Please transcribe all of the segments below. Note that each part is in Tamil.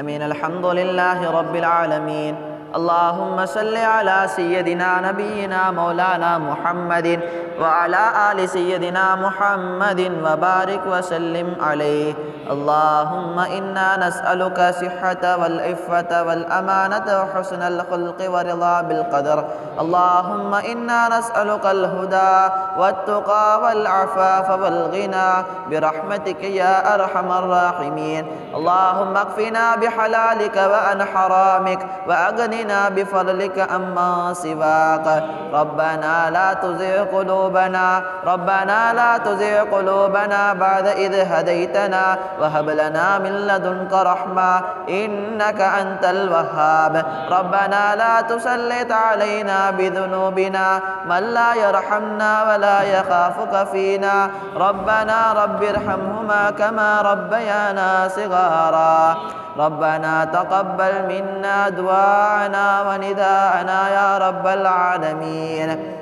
آمين. الحمد لله رب العالمين. اللهم صل على سيدنا نبينا مولانا محمد وعلى آل سيدنا محمد وبارك وسلم عليه. اللهم إنا نسألك صحه والعفة والأمانة وحسن الخلق ورضا بالقدر. اللهم إنا نسألك الهدى والتقى والعفاف والغنى. برحمتك يا أرحم الراحمين. اللهم اكفنا بحلالك وعن حرامك وأغننا بفضلك عما سواك. ربنا لا تزغ قلوبنا ربنا لا تزغ قلوبنا بعد إذ هديتنا. وهب لنا من لدنك رحمة إنك أنت الوهاب. ربنا لا تسلط علينا بذنوبنا من لا يرحمنا ولا يخافك فينا. ربنا رب ارحمهما كما ربيانا صغارا. ربنا تقبل منا دعاءنا ونداءنا يا رب العالمين.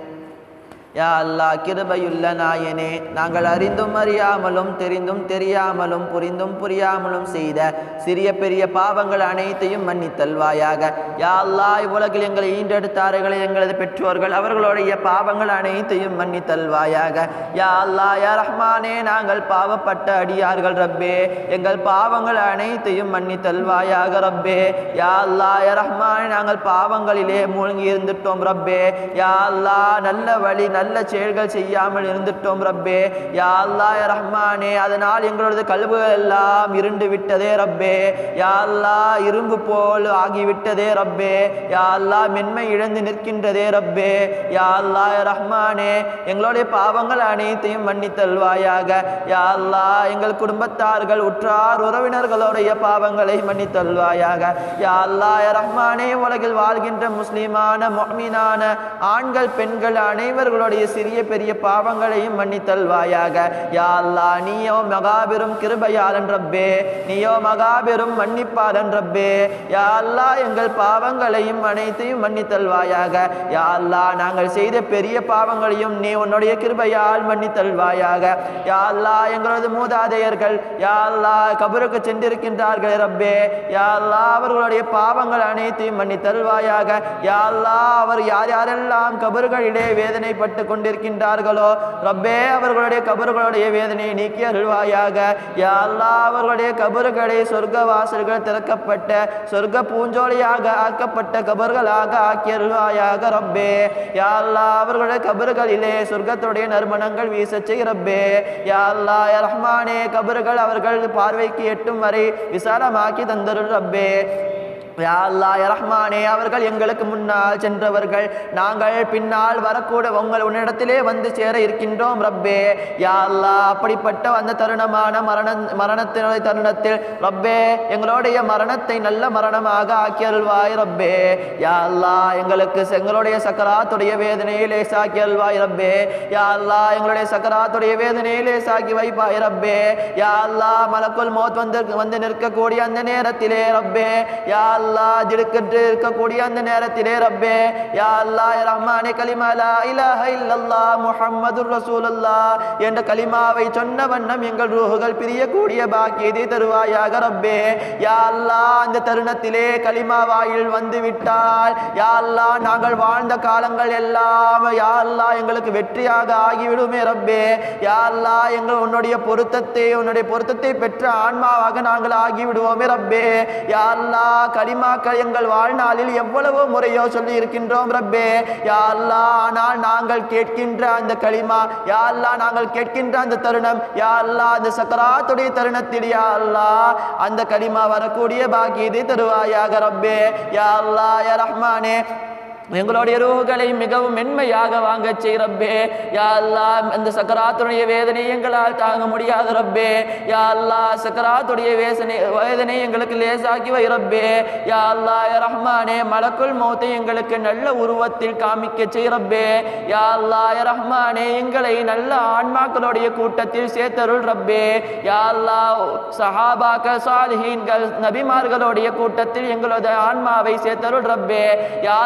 யா அல்லா கிருபையுள்ள நாயனே நாங்கள் அறிந்தும் அறியாமலும் தெரிந்தும் தெரியாமலும் புரிந்தும் புரியாமலும் செய்த சிறிய பெரிய பாவங்கள் அனைத்தையும் மன்னித்தல்வாயாக. யா அல்லா இவ்வுலகில் எங்களை ஈண்டெடுத்தார்கள் எங்களது பெற்றோர்கள் அவர்களுடைய பாவங்கள் அனைத்தையும் மன்னித்தல்வாயாக. யா அல்லா யா ரஹ்மானே நாங்கள் பாவப்பட்ட அடியார்கள் ரப்பே. எங்கள் பாவங்கள் அனைத்தையும் மன்னித்தல்வாயாக ரப்பே. யா அல்லா யா ரஹ்மானே நாங்கள் பாவங்களிலே மூழ்கி இருந்துட்டோம் ரப்பே. யா அல்லா நல்ல வழி நல்ல செயல்கள் செய்யாமல் இருந்துட்டோம் ரப்பே. யா ரஹ்மானே அதனால் எங்களோட கல்வுகள் எல்லாம் இருண்டு விட்டதே ரப்பே. யா இரும்பு போல் ஆகிவிட்டதே ரப்பே. யா மென்மை இழந்து நிற்கின்றதே ரப்பே. யா ரஹ்மானே எங்களுடைய பாவங்கள் அனைத்தையும் மன்னித்தல்வாயாக. யா எங்கள் குடும்பத்தார்கள் உற்றார் உறவினர்களுடைய பாவங்களை மன்னித்தல்வாயாக. யா ரஹ்மானே உலகில் வாழ்கின்ற முஸ்லீமான மொஹ்மீனான ஆண்கள் பெண்கள் அனைவர்களுடைய சிறிய பெரிய பாவங்களையும் மன்னித்தல்வாயாக. யா நீயோ மகாபெரும் கிருபையாளன் ரப்பே. நீயோ மகாபெரும் மன்னிப்பாளன் ரப்பே. யா எங்கள் பாவங்களையும் அனைத்தையும் மன்னித்தல்வாயாக. யா நாங்கள் செய்த பெரிய பாவங்களையும் நீ உன்னுடைய கிருபையால் மன்னித்தல்வாயாக. யா எங்களது மூதாதையர்கள் யா கபருக்கு சென்றிருக்கின்றார்கள் ரப்பே. யா அவர்களுடைய பாவங்கள் அனைத்தையும் மன்னித்தல்வாயாக. யா அவர் யார் யாரெல்லாம் கபறுகளிலே வேதனைப்பட்டு கொண்டிருக்கின்றார்களோ ரப்பே அவர்களுடைய கபறுகளுடைய வேதனையை நீக்கி அருள்வாயாக. யா அவர்களுடைய கபறுகளை சொர்க்க வாசல்கள் திறக்கப்பட்ட சொர்க்க பூஞ்சோலியாக ஆக்கப்பட்ட கபர்களாக ஆக்கி அருள்வாயாக ரப்பே. யா அவர்களுடைய கபறுகளிலே சொர்க்கத்துடைய நறுமணங்கள் வீச செய் ரப்பே. யா ரஹ்மானே கபறுகள் அவர்கள் பார்வைக்கு எட்டும் வரை விசாலமாக்கி தந்தருள் ரப்பே. யா ரஹ்மானே அவர்கள் எங்களுக்கு முன்னால் சென்றவர்கள். நாங்கள் பின்னால் வரக்கூட உங்கள் உன்னிடத்திலே வந்து சேர இருக்கின்றோம் ரப்பே. யாழ்லா அப்படிப்பட்ட அந்த தருணமான மரண மரணத்தினுடைய தருணத்தில் ரப்பே எங்களுடைய மரணத்தை நல்ல மரணமாக ஆக்கி அருள்வாய் ரப்பே யாழ்லா எங்களுக்கு எங்களுடைய சக்கராத்துடைய வேதனையை லேசாக்கி அருள்வாய் ரப்பே. யாழ்லா எங்களுடைய சக்கராத்துடைய வேதனையை லேசாக்கி வைப்பாய் ரப்பே. யா மலக்குள் மோத் வந்து வந்து நிற்கக்கூடிய அந்த நேரத்திலே ரப்பே. யா இருக்கக்கூடிய அந்த நேரத்திலே ரப்பே யா ரஹ்மானே கலிமா லா இலாஹ முஹம்மதுர் என்ற கலிமாவை சொன்ன வண்ணம் எங்கள் ரூஹுகள் பிரியக்கூடிய பாக்கியத்தை தருவாயாக ரப்பே. யா அந்த தருணத்திலே கலிமா வாயில் வந்து விட்டால் யா நாங்கள் வாழ்ந்த காலங்கள் எல்லாம் யா எங்களுக்கு வெற்றியாக ஆகிவிடுமே ரப்பே. யா எங்கள் உன்னுடைய பொருத்தத்தை உன்னுடைய பொருத்தத்தை பெற்ற ஆன்மாவாக நாங்கள் ஆகிவிடுவோமே ரப்பே. யா கலிமாக்கள் எங்கள் வாழ்நாளில் எவ்வளவோ முறையோ சொல்லி இருக்கின்றோம் ரப்பே. யா ஆனால் நாங்கள் கேட்கின்ற அந்த களிமா யாழ்லா நாங்கள் கேட்கின்ற அந்த தருணம் யா அந்த சக்கராத்துடைய தருணத்தில் யாழ்லா அந்த களிமா வரக்கூடிய பாக்கியத்தை தருவாயாக ரப்பே. யாழ்லா அல்லாஹ் யா ரஹ்மானே. எங்களுடைய ரூகளை மிகவும் மென்மையாக வாங்க செய் ரப்பே. யா அல்லாஹ் அந்த சக்கராத்துடைய வேதனை எங்களால் தாங்க முடியாது ரப்பே. யா சக்கராத்துடைய வேதனை வேதனை எங்களுக்கு லேசாக்கி வை ரப்பே. யா ரஹ்மானே மலக்குள் மௌத்தை எங்களுக்கு நல்ல உருவத்தில் காமிக்க செய் ரப்பே. யா ரஹ்மானே எங்களை நல்ல ஆன்மாக்களுடைய கூட்டத்தில் சேர்த்தருள் ரப்பே. யா அல்லாஹ் சஹாபாக்கள் சாலிஹீன்கள் நபிமார்களுடைய கூட்டத்தில் எங்களது ஆன்மாவை சேர்த்தருள் ரப்பே. யா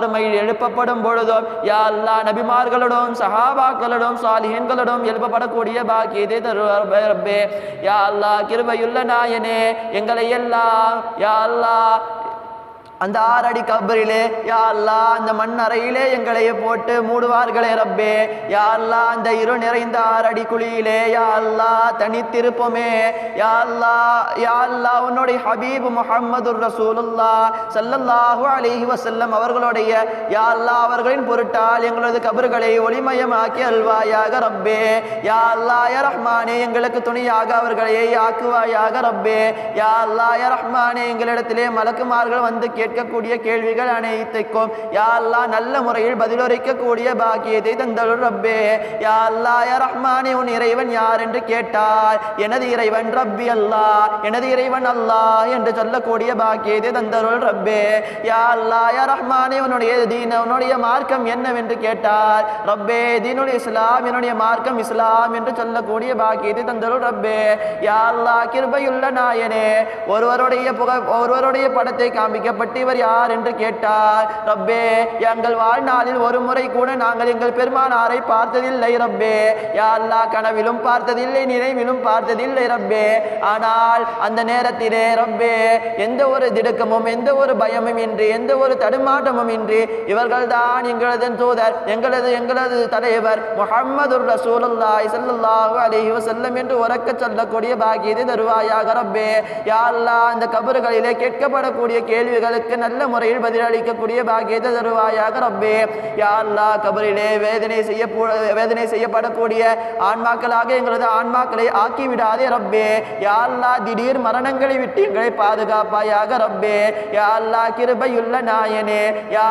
மறுமையில் எழுப்பப்படும் பொழுதும் யா அல்லா நபிமார்களோடும் சஹாபாக்களோடும் சாலிஹன்களோடும் எழுப்பப்படக்கூடிய பாக்கியத்தை தருவார் யா அல்லா கிருபையுள்ள நாயனே எங்களை எல்லாம் யா அல்லா அந்த ஆறடி கபரிலே யா அந்த மண் அறையிலே எங்களை போட்டு மூடுவார்களே ரப்பே. யா அந்த இரு நிறைந்த ஆறடி குழியிலே யா தனித்திருப்போமே. யா அல்லா யா உன்னுடைய ஹபீப் முஹம்மது ரசூலுல்லா சல்லல்லாஹு அலிஹி வசல்லம் அவர்களுடைய யா அவர்களின் பொருட்டால் எங்களது கபர்களை ஒளிமயமாக்கி அல்வாயாக ரப்பே. யா யா ரஹ்மானே எங்களுக்கு துணையாக அவர்களையே ஆக்குவாயாக ரப்பே. யா அல்லா யா ரஹ்மானே எங்களிடத்திலே மலக்குமார்கள் வந்து கேட்டு கேட்கக்கூடிய கேள்விகள் அனைத்துக்கும் யா நல்ல முறையில் பதிலுரைக்கக்கூடிய பாக்கியத்தை தந்தருள் ரப்பே. யா யார் ரஹ்மானே உன் இறைவன் யார் என்று கேட்டால் எனது இறைவன் ரப்பி அல்லா எனது இறைவன் அல்லா என்று சொல்லக்கூடிய பாக்கியத்தை தந்தருள் ரப்பே. யா அல்லா யா ரஹ்மானே உன்னுடைய தீன உன்னுடைய மார்க்கம் என்னவென்று கேட்டார் ரப்பே தீனுடைய இஸ்லாம் என்னுடைய மார்க்கம் இஸ்லாம் என்று சொல்லக்கூடிய பாக்கியத்தை தந்தருள் ரப்பே. யா அல்லா கிருபையுள்ள நாயனே ஒருவருடைய புக ஒருவருடைய படத்தை காமிக்கப்பட்டு இவர் யார் என்று கேட்டார். ரப்பே எங்கள் வாழ்நாளில் ஒரு முறை கூட நாங்கள் எங்கள் பெருமானாரை பார்த்ததில்லை ரப்பே. யா கனவிலும் பார்த்ததில்லை நினைவிலும் பார்த்ததில்லை ரப்பே. ஆனால் அந்த நேரத்திலே ரப்பே எந்த ஒரு திடுக்கமும் எந்த ஒரு பயமும் இன்றி எந்த ஒரு தடுமாட்டமும் இன்றி இவர்கள்தான் எங்களது தூதர் எங்களது எங்களது தலைவர் முஹம்மது ரசூலுல்லாஹி ஸல்லல்லாஹு அலைஹி வஸல்லம் என்று உறக்க சொல்லக்கூடிய பாக்கியத்தை தருவாயாக ரப்பே. யா அல்லாஹ் அந்த கபறுகளிலே கேட்கப்படக்கூடிய கேள்விகளுக்கு நல்ல முறையில் பதிலளிக்கக்கூடிய பாக்கியத்தை தருவாயாக ரப்பே. யா அல்லாஹ் கபரிலே வேதனை செய்ய வேதனை செய்யப்படக்கூடிய ஆன்மாக்களாக எங்களது ஆன்மாக்களை ஆக்கி விடாதே ரப்பே. யா திடீர் மரணங்களை விட்டு எங்களை பாதுகாப்பாயாக ரப்பே. யா கிருபையுள்ள நாயனே. யா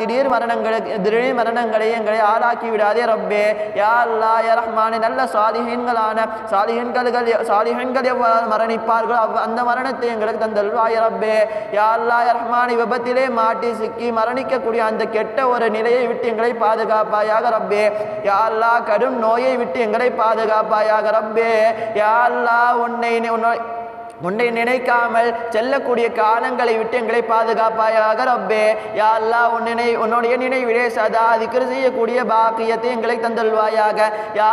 திடீர் மரணங்களுக்கு திடீர் மரணங்களை எங்களை ஆளாக்கி விடாதே ரப்பே. யா அல்லாஹ் யா ரஹ்மானே நல்ல சாதிஹீன்களான சாலிஹன்கள் சாலிஹன்கள் எவ்வாறு மரணிப்பார்கள் அந்த மரணத்தை எங்களுக்கு தந்தல்வாய் ரப்பே. யா அல்லாஹ் யா விபத்திலே மாட்டி சிக்கி மரணிக்கக்கூடிய அந்த கெட்ட ஒரு நிலையை விட்டு எங்களை பாதுகாப்பாயாக ரப்பே. யாழ்லா கடும் நோயை விட்டு எங்களை பாதுகாப்பாயாக ரப்பே. யாழ்லா உன்னை உன்னை உன்னை நினைக்காமல் செல்லக்கூடிய காலங்களை விட்டு எங்களை பாதுகாப்பாயாக ரப்பே. யா அல்லாஹ் உன் உன்னுடைய நினைவிலே சதா திக்ர் செய்யக்கூடிய பாக்கியத்தை எங்களை தந்தல்வாயாக யா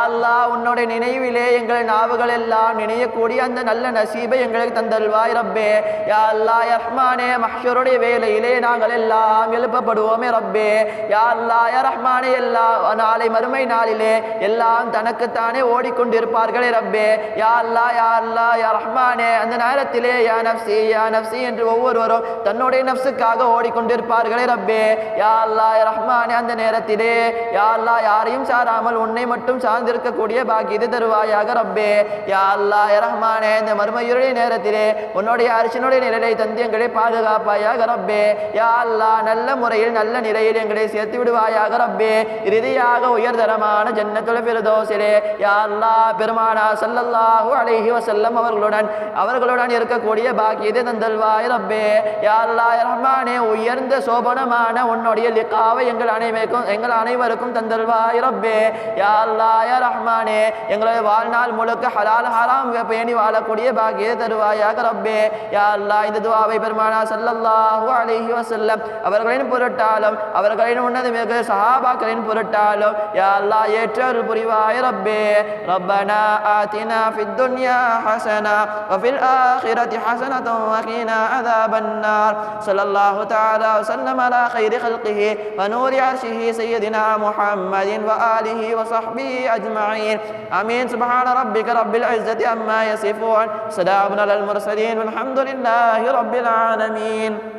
உன்னுடைய நினைவிலே எங்கள் நாவுகள் எல்லாம் நினையக்கூடிய அந்த நல்ல நசீபை எங்களுக்கு தந்தல்வாய் ரப்பே. யா அல்லாஹ் ரஹ்மானே மஹ்ஷருடைய வேலையிலே நாங்கள் எல்லாம் எழுப்பப்படுவோமே ரப்பே. யா அல்லாஹ் யா ரஹ்மானே எல்லா நாளை மறுமை நாளிலே எல்லாம் தனக்குத்தானே ஓடிக்கொண்டிருப்பார்களே ரப்பே. யா அல்லாஹ் யா அல்லாஹ் யா ரஹ்மானே அந்த நேரத்திலே யா நப்சி யா நப்சி என்று ஒவ்வொருவரும் தன்னுடைய நப்சுக்காக ஓடிக்கொண்டிருப்பார்களே ரப்பே. யா அல்லா ரஹ்மானே அந்த நேரத்திலே யா அல்லா யாரையும் சாராமல் உன்னை மட்டும் சார்ந்திருக்கக்கூடிய பாக்கியத்தை தருவாயாக ரப்பே. யா அல்லா ரஹ்மானே இந்த மறுமையுடைய நேரத்திலே உன்னுடைய அரிசனுடைய நிலையை தந்து எங்களை பாதுகாப்பாயாக ரப்பே. யா அல்லா நல்ல முறையில் நல்ல நிலையில் எங்களை சேர்த்து விடுவாயாக ரப்பே. இறுதியாக உயர்தரமான ஜன்னத்துல பெருதோசிலே யா அல்லா பெருமானா சல்லல்லாஹு அலைஹி வசல்லம் அவர்களுடன் அவர்கள் அவர்களுடன் இருக்கக்கூடிய பாக்கியதை தந்தல்வாய் ரப்பே. யாருலாய் ரஹ்மானே உயர்ந்த சோபனமான உன்னுடைய லிக்காவை எங்கள் அனைவருக்கும் எங்கள் அனைவருக்கும் தந்தல்வாய் ரப்பே. யாருலாய ரஹ்மானே எங்களுடைய வாழ்நாள் முழுக்க ஹலால் ஹராம் பேணி வாழக்கூடிய பாக்கியதை தருவாயாக ரப்பே. யாருலா இந்த துவாவை பெருமானா சல்லல்லாஹு அலிஹி வசல்லம் அவர்களின் பொருட்டாலும் அவர்களின் உன்னது மிக சஹாபாக்களின் பொருட்டாலும் யாருலா ஏற்றொரு புரிவாய் ரப்பே. ரப்பனா ஆத்தினா ஃபித் துன்யா ஹசனா வஃபில் ஆ الآخرة حسنة وقنا عذاب النار. صلى الله تعالى وسلم على خير خلقه ونور عرشه سيدنا محمد وآله وصحبه أجمعين. آمين. سبحان ربك رب العزة عما يصفون. سلام على المرسلين والحمد لله رب العالمين.